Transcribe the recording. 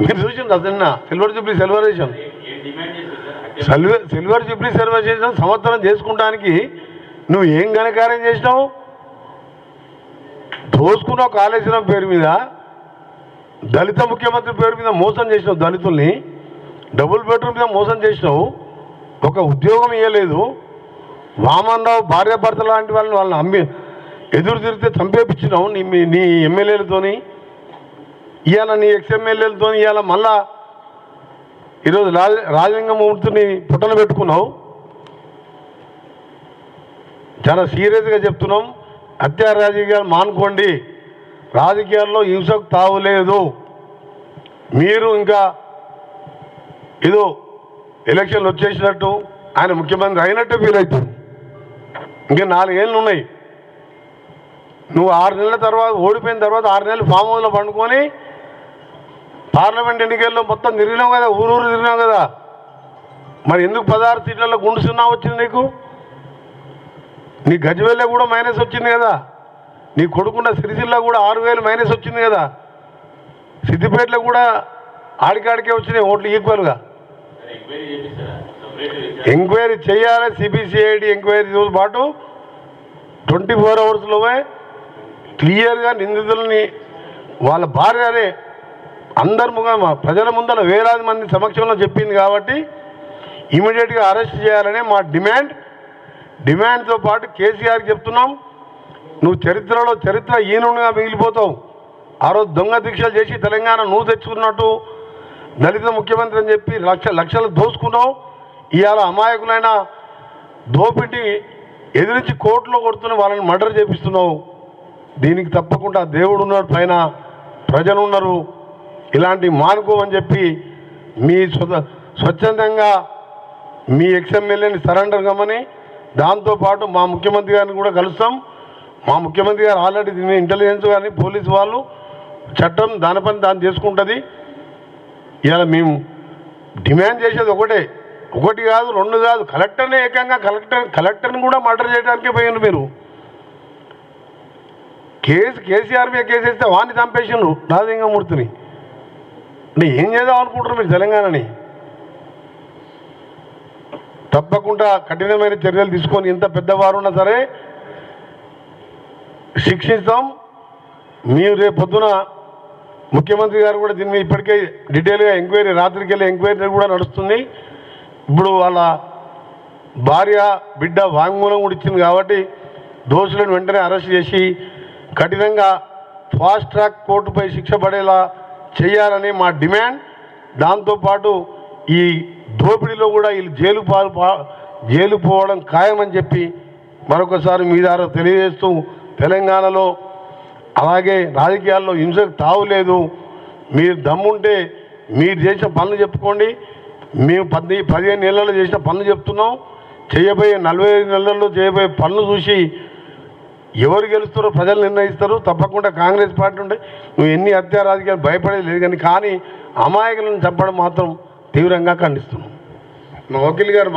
మీరు చూసింది అదన్న silver jubilee celebration. Silver silver jubilee celebration సంవత్సరం చేసుకుంటానికి నువ్వు ఏం ఘనకార్యం చేసినావు? దోసుకున్నావు కాళేశ్వరం పేరు మీద దళిత ముఖ్యమంత్రి పేరు మీద మోసం చేసినావు దళితుల్ని. డబుల్ బెడ్రూమ్ మీద మోసం చేసినావు. ఒక ఉద్యోగం ఇవ్వలేదు వామన్రావు భార్యాభర్త లాంటి వాళ్ళని వాళ్ళని అమ్మి ఎదురు తిరిగితే చంపేపించినావు నీ నీ ఎమ్మెల్యేలతోని. ఇవాళ నీ ఎక్స్ ఇవాళ మళ్ళా ఈరోజు రాజ రాజలింగమూర్తిని పుట్టలు పెట్టుకున్నావు. చాలా సీరియస్గా చెప్తున్నాం. హత్యా రాజకీయాలు మానుకోండి. రాజకీయాల్లో హింసకు తావులేదు మీరు ఇంకా ఏదో ఎలక్షన్లు వచ్చేసినట్టు ఆయన ముఖ్యమంత్రి అయినట్టు ఫీల్ అవుతుంది ఇంకా నాలుగేళ్ళు ఉన్నాయి. నువ్వు ఆరు నెలల తర్వాత ఓడిపోయిన తర్వాత ఆరు నెలలు ఫామ్ హౌస్లో పండుకొని పార్లమెంట్ ఎన్నికల్లో మొత్తం తిరిగినాం కదా ఊరూరు తిరిగినాం కదా. మరి ఎందుకు పదహారు సీట్లలో గుండు సున్నా వచ్చింది నీకు? నీ గజవెల్లె కూడా మైనస్ వచ్చింది కదా. నీ కొడుకున్న సిరిసిల్ల కూడా ఆరు వేలు మైనస్ వచ్చింది కదా. సిద్దిపేటలో కూడా ఆడికాడికే వచ్చినాయి ఓట్లు ఈక్వల్గా ఎంక్వైరీ ఎంక్వైరీ చేయాలి సిబిసిఐడి ఎంక్వైరీతో పాటు ట్వంటీ ఫోర్ అవర్స్లోనే క్లియర్గా నిందితులని వాళ్ళ భార్యనే అందరి ముఖం ప్రజల ముందర వేలాది మంది సమక్షంలో చెప్పింది కాబట్టి ఇమీడియట్గా అరెస్ట్ చేయాలనే మా డిమాండ్. డిమాండ్తో పాటు కేసీఆర్కి చెప్తున్నాం నువ్వు చరిత్రలో చరిత్ర ఈనుగా మిగిలిపోతావు. ఆ రోజు దొంగ దీక్షలు చేసి తెలంగాణ నువ్వు తెచ్చుకున్నట్టు దళిత ముఖ్యమంత్రి అని చెప్పి లక్ష లక్షలు దోసుకున్నావు. ఇవాళ అమాయకులైన దోపిడి ఎదిరించి కోర్టులో కొడుతున్న వాళ్ళని మర్డర్ చేపిస్తున్నావు. దీనికి తప్పకుండా దేవుడు ఉన్నాడు పైన ప్రజలు ఉన్నారు ఇలాంటి మానుకోమని చెప్పి మీ స్వచ్ఛందంగా మీ ఎక్స్ఎమ్మెల్యేని సరెండర్ కమ్మని దాంతోపాటు మా ముఖ్యమంత్రి గారిని కూడా కలుస్తాం. మా ముఖ్యమంత్రి గారు ఆల్రెడీ ఇంటెలిజెన్స్ కానీ పోలీసు వాళ్ళు చట్టం దాని పని దాన్ని చేసుకుంటుంది. ఇలా మేము డిమాండ్ చేసేది ఒకటే. ఒకటి కాదు రెండు కాదు కలెక్టర్నే ఏకంగా కలెక్టర్ కలెక్టర్ని కూడా మర్డర్ చేయడానికే పోయిండ్రు మీరు. కేసు కేసీఆర్ మీద కేసు వేస్తే వాడిని చంపేసిండ్రు రాజలింగమూర్తిని. అంటే ఏం చేద్దాం అనుకుంటారు మీరు తెలంగాణని? తప్పకుండా కఠినమైన చర్యలు తీసుకొని ఇంత పెద్దవారు ఉన్నా సరే శిక్షిస్తాం. మీరు రేపు పొద్దున ముఖ్యమంత్రి గారు కూడా దీని మీద ఇప్పటికే డీటెయిల్గా ఎంక్వైరీ రాత్రికి వెళ్ళి ఎంక్వైరీ కూడా నడుస్తుంది. ఇప్పుడు వాళ్ళ భార్య బిడ్డ వాంగ్మూలం కూడా ఇచ్చింది కాబట్టి దోషులను వెంటనే అరెస్ట్ చేసి కఠినంగా ఫాస్ట్ ట్రాక్ కోర్టుపై శిక్ష పడేలా చేయాలని మా డిమాండ్. దాంతోపాటు ఈ దోపిడీలో కూడా వీళ్ళు జైలు పాలు పా- జైలు పోవడం ఖాయమని చెప్పి మరొకసారి మీ ద్వారా తెలియజేస్తూ తెలంగాణలో అలాగే రాజకీయాల్లో హింసకు తావులేదు మీరు దమ్ముంటే మీరు చేసిన పనులు చెప్పుకోండి. మేము పది పదిహేను నెలల్లో చేసిన పనులు చెప్తున్నాం. చేయబోయే నలభై ఐదు నెలల్లో చేయబోయే పనులు చూసి ఎవరు గెలుస్తారో ప్రజలు నిర్ణయిస్తారు తప్పకుండా కాంగ్రెస్ పార్టీ ఉంటే నువ్వు ఎన్ని హత్యా రాజకీయాలు భయపడేది లేదు కానీ కానీ అమాయకులను చంపడం మాత్రం తీవ్రంగా ఖండిస్తున్నాం. మా వకీల్ గారు